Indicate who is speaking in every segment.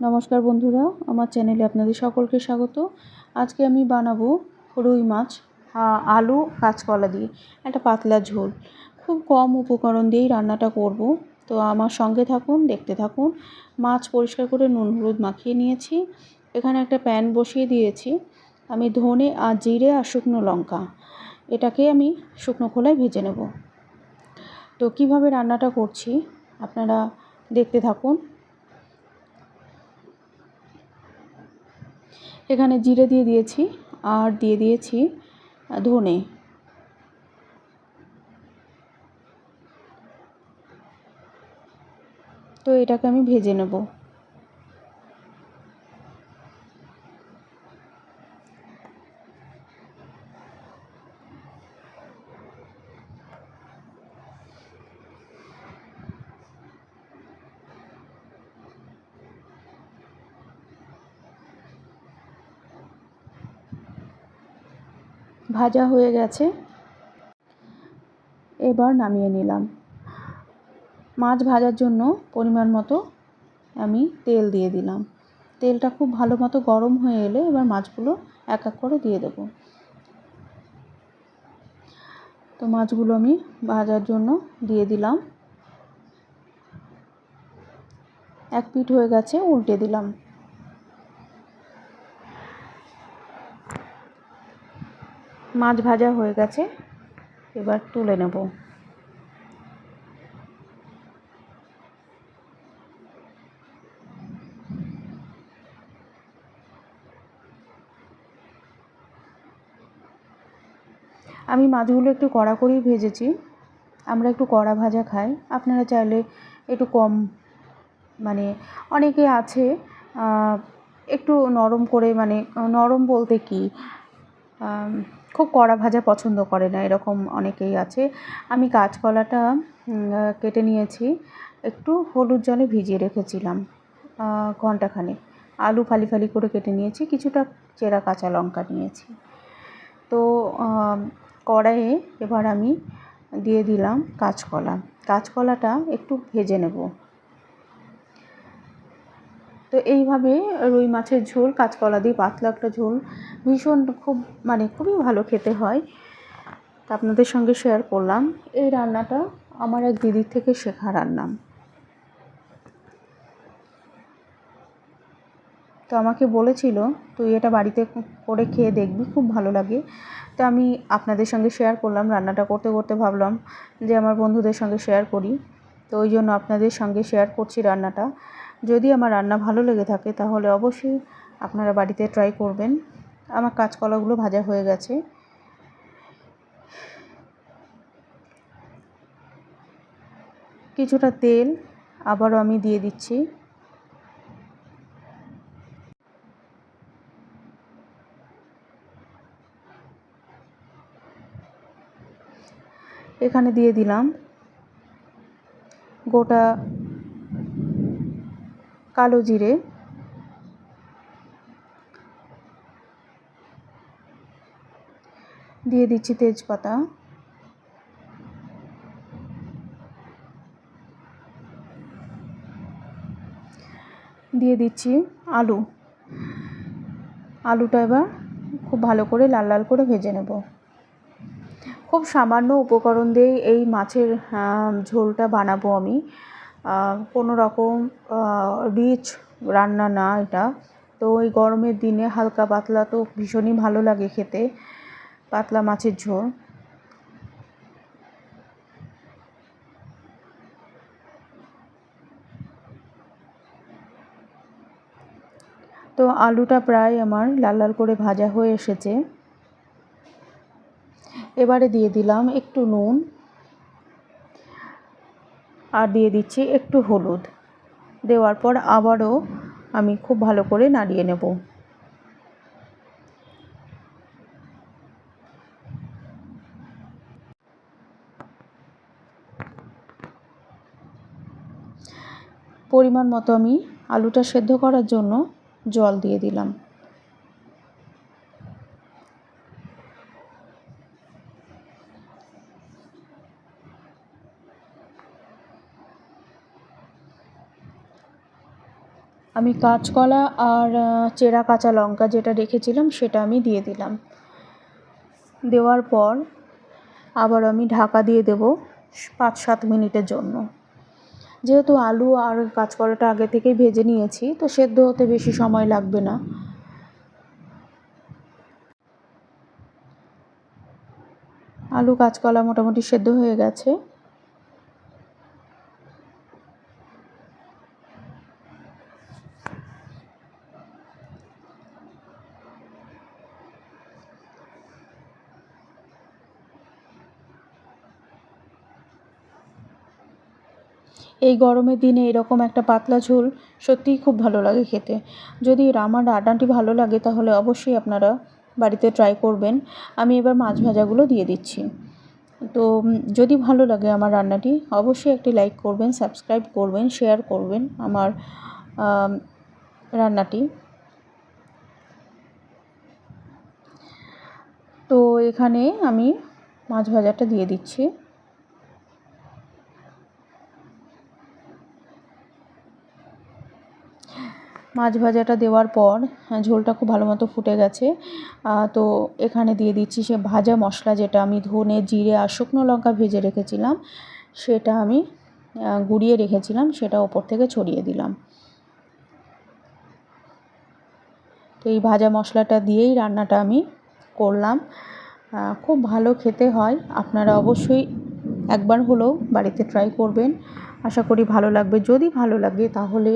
Speaker 1: নমস্কার বন্ধুরা, আমার চ্যানেলে আপনাদের সকলকে স্বাগত। আজকে আমি বানাবো রুই মাছ আলু, কাঁচকলা দিয়ে, একটা পাতলা ঝোল। খুব কম উপকরণ দিয়েই রান্নাটা করব। তো আমার সঙ্গে থাকুন, দেখতে থাকুন। মাছ পরিষ্কার করে নুন হলুদ মাখিয়ে নিয়েছি। এখানে একটা প্যান বসিয়ে দিয়েছি। আমি ধনে আর জিরে আর শুকনো লঙ্কা। এটাকে আমি শুকনো খোলায় ভেজে নেব। তো কীভাবে রান্নাটা করছি, আপনারা দেখতে থাকুন। এখানে জিরে দিয়ে দিয়েছি আর দিয়ে দিয়েছি ধনে। তো এটাকে আমি ভেজে নেব। ভাজা হয়ে গেছে। এবার নামিয়ে নিলাম। মাছ ভাজার জন্য পরিমাণ মতো আমি তেল দিয়ে দিলাম। তেলটা খুব ভালো মতো গরম হয়ে এলে এবার মাছগুলো এক এক করে দিয়ে দেবো। তো মাছগুলো আমি ভাজার জন্য দিয়ে দিলাম। এক পিঠ হয়ে গেছে, উল্টে দিলাম। মাছ ভাজা হয়ে গেছে, এবার তুলে নেব। আমি মাছগুলো একটু কড়া করেই ভেজেছি। আমরা একটু কড়া ভাজা খাই। আপনারা চাইলে একটু কম মানে অনেকে আছে একটু নরম করে মানে নরম বলতে কি? খুব কড়া ভাজা পছন্দ করে না, এরকম অনেকেই আছে। আমি কাঁচকলাটা কেটে নিয়েছি, একটু হলুদ জলে ভিজিয়ে রেখেছিলাম ঘন্টাখানেক। আলু ফালি ফালি করে কেটে নিয়েছি, কিছুটা চেরা কাঁচা লঙ্কা নিয়েছি। তো কড়াইয়ে এবার আমি দিয়ে দিলাম কাঁচকলা। কাঁচকলাটা একটু ভেজে নেব। তো এইভাবে রুই মাছের ঝোল কাঁচকলা দিয়ে পাতলা একটা ঝোল ভীষণ খুব মানে খুবই ভালো খেতে হয়। তা আপনাদের সঙ্গে শেয়ার করলাম। এই রান্নাটা আমার এক দিদির থেকে শেখা রান্না। তো আমাকে বলেছিল, তুই এটা বাড়িতে করে খেয়ে দেখবি, খুব ভালো লাগে। তো আমি আপনাদের সঙ্গে শেয়ার করলাম, রান্নাটা করতে করতে ভাবলাম যে আমার বন্ধুদের সঙ্গে শেয়ার করি। তো ওই জন্য আপনাদের সঙ্গে শেয়ার করছি রান্নাটা। যদি আমার রান্না ভালো লেগে থাকে, তাহলে অবশ্যই আপনারা বাড়িতে ট্রাই করবেন। আমার কাঁচকলাগুলো ভাজা হয়ে গেছে। কিছুটা তেল আবারও আমি দিয়ে দিচ্ছি। এখানে দিয়ে দিলাম গোটা কালো জিরে। দিয়ে দিচ্ছি তেজপাতা। দিয়ে দিচ্ছি আলু। আলুটা এবার খুব ভালো করে লাল লাল করে ভেজে নেব। খুব সামান্য উপকরণ দিয়েই এই মাছের ঝোলটা বানাবো আমি। কোনো রকম রিচ রান্না না এটা। তো ওই গরমের দিনে হালকা পাতলা তো ভীষণই ভালো লাগে খেতে, পাতলা মাছের ঝোল। তো আলুটা প্রায় আমার লাল লাল করে ভাজা হয়ে এসেছে। এবারে দিয়ে দিলাম একটু নুন। আর দিয়ে দিচ্ছি একটু হলুদ। দেওয়ার পর আবারও আমি খুব ভালো করে নাড়িয়ে নেব। পরিমাণ মতো আমি আলুটা সেদ্ধ করার জন্য জল দিয়ে দিলাম। আমি কাঁচকলা আর চেরা কাঁচা লঙ্কা যেটা রেখেছিলাম সেটা আমি দিয়ে দিলাম। দেওয়ার পর আবার আমি ঢাকা দিয়ে দেব পাঁচ সাত মিনিটের জন্য। যেহেতু আলু আর কাঁচকলাটা আগে থেকেই ভেজে নিয়েছি, তো সেদ্ধ হতে বেশি সময় লাগবে না। আলু, কাঁচকলা মোটামুটি সেদ্ধ হয়ে গেছে। এই গরমের দিনে এরকম একটা পাতলা ঝোল সত্যিই খুব ভালো লাগে খেতে। যদি আমার রান্নাটি ভালো লাগে তাহলে অবশ্যই আপনারা বাড়িতে ট্রাই করবেন। আমি এবার মাছ ভাজাগুলো দিয়ে দিচ্ছি। তো যদি ভালো লাগে আমার রান্নাটি, অবশ্যই একটি লাইক করবেন সাবস্ক্রাইব করবেন শেয়ার করবেন আমার রান্নাটি। তো এখানে আমি মাছ ভাজাটা দিয়ে দিচ্ছি। মাছ ভাজাটা দেওয়ার পর হ্যাঁ, ঝোলটা খুব ভালো মতো ফুটে গেছে। তো এখানে দিয়ে দিচ্ছি সে ভাজা মশলা যেটা আমি ধনে জিরে আর শুকনো লঙ্কা ভেজে রেখেছিলাম। সেটা আমি গুঁড়িয়ে রেখেছিলাম সেটা ওপর থেকে ছড়িয়ে দিলাম। তো এই ভাজা মশলাটা দিয়েই রান্নাটা আমি করলাম। খুব ভালো খেতে হয়। আপনারা অবশ্যই একবার হলেও বাড়িতে ট্রাই করবেন। আশা করি ভালো লাগবে। যদি ভালো লাগে তাহলে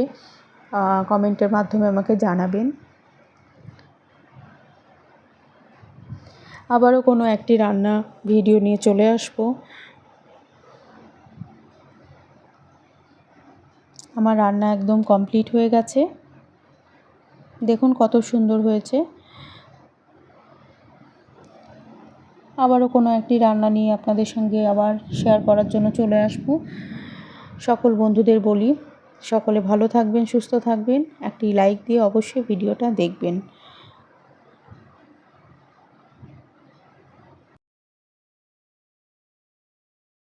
Speaker 1: কমেন্টের মাধ্যমে আমাকে জানাবেন। আবারও কোনো একটি রান্না ভিডিও নিয়ে চলে আসব। আমার রান্না একদম কমপ্লিট হয়ে গেছে। দেখুন কত সুন্দর হয়েছে। আবারও কোনো একটি রান্না নিয়ে আপনাদের সঙ্গে আবার শেয়ার করার জন্য চলে আসব। সকল বন্ধুদের বলি সকলে ভালো থাকবেন সুস্থ থাকবেন। একটি লাইক দিয়ে অবশ্যই ভিডিওটা দেখবেন।